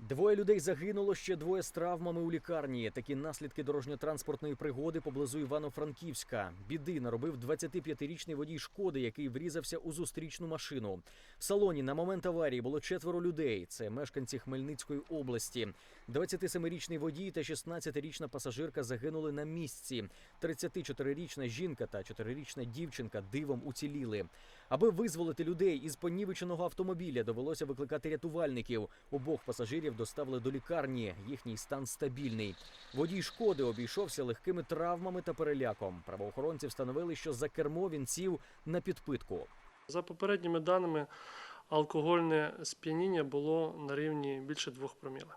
Двоє людей загинуло, ще двоє з травмами у лікарні. Такі наслідки дорожньо-транспортної пригоди поблизу Івано-Франківська. Біди наробив 25-річний водій шкоди, який врізався у зустрічну машину. В салоні на момент аварії було четверо людей. Це мешканці Хмельницької області. 27-річний водій та 16-річна пасажирка загинули на місці. 34-річна жінка та 4-річна дівчинка дивом уціліли. Аби визволити людей із понівеченого автомобіля, довелося викликати рятувальників. Обох пасажирів доставили до лікарні. Їхній стан стабільний. Водій шкоди обійшовся легкими травмами та переляком. Правоохоронці встановили, що за кермо він сів на підпитку. За попередніми даними, алкогольне сп'яніння було на рівні більше 2 проміла.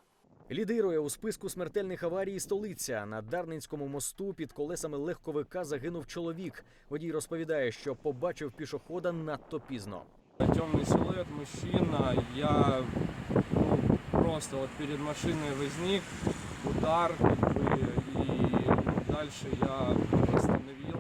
Лідирує у списку смертельних аварій столиця. На Дарницькому мосту під колесами легковика загинув чоловік. Водій розповідає, що побачив пішохода надто пізно. Темный силуэт, мужчина. Я ну, просто вот перед машиной возник, удар, как бы, и ну, дальше я остановился.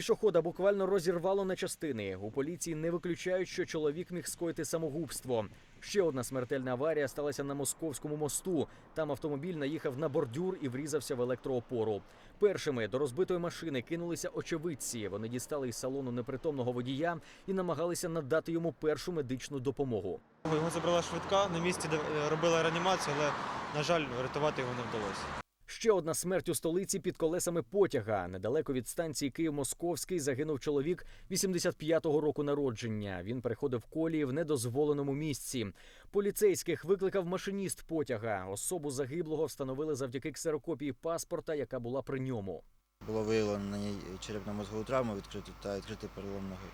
Пішохода буквально розірвало на частини. У поліції не виключають, що чоловік міг скоїти самогубство. Ще одна смертельна аварія сталася на московському мосту. Там автомобіль наїхав на бордюр і врізався в електроопору. Першими до розбитої машини кинулися очевидці. Вони дістали із салону непритомного водія і намагалися надати йому першу медичну допомогу. Його забрала швидка, на місці де- робила реанімацію, але, на жаль, врятувати його не вдалося. Ще одна смерть у столиці під колесами потяга. Недалеко від станції Київ-Московський загинув чоловік 85-го року народження. Він переходив колії в недозволеному місці. Поліцейських викликав машиніст потяга. Особу загиблого встановили завдяки ксерокопії паспорта, яка була при ньому. Було виявлено на ній черепно-мозгову травму відкриту та відкритий перелом ноги.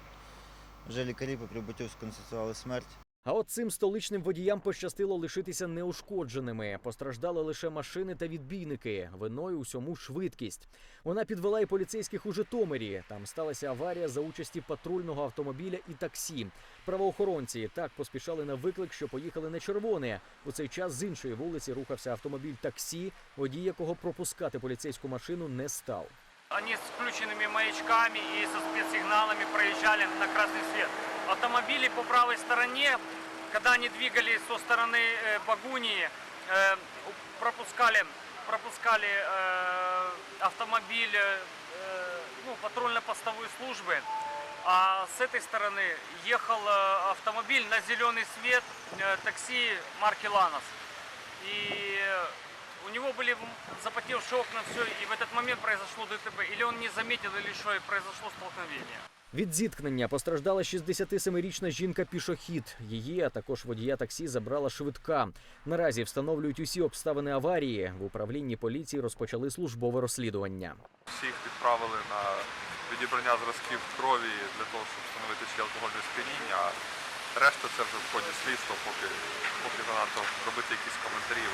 Вже лікарі по прибуттю сконстатували смерть. А от цим столичним водіям пощастило лишитися неушкодженими. Постраждали лише машини та відбійники. Виною усьому швидкість. Вона підвела і поліцейських у Житомирі. Там сталася аварія за участі патрульного автомобіля і таксі. Правоохоронці так поспішали на виклик, що поїхали на червоне. У цей час з іншої вулиці рухався автомобіль таксі, водій якого пропускати поліцейську машину не став. Они с включенными маячками и со спецсигналами проезжали на красный свет. Автомобили по правой стороне, когда они двигались со стороны э, Багунии, э, пропускали, пропускали э, автомобиль ну, патрульно-постовой службы. А с этой стороны ехал автомобиль на зеленый свет такси марки Ланос. И у него были запотевшие окна, все, и в этот момент произошло ДТП. Или он не заметил, или что, и произошло столкновение. Від зіткнення постраждала 67-річна жінка-пішохід. Її, а також водія таксі, забрала швидка. Наразі встановлюють усі обставини аварії. В управлінні поліції розпочали службове розслідування. Всіх відправили на відібрання зразків крові для того, щоб встановити чи алкогольне сп'яніння. Решта це вже в ході слідства, поки, поки занадто робити якісь коментарі.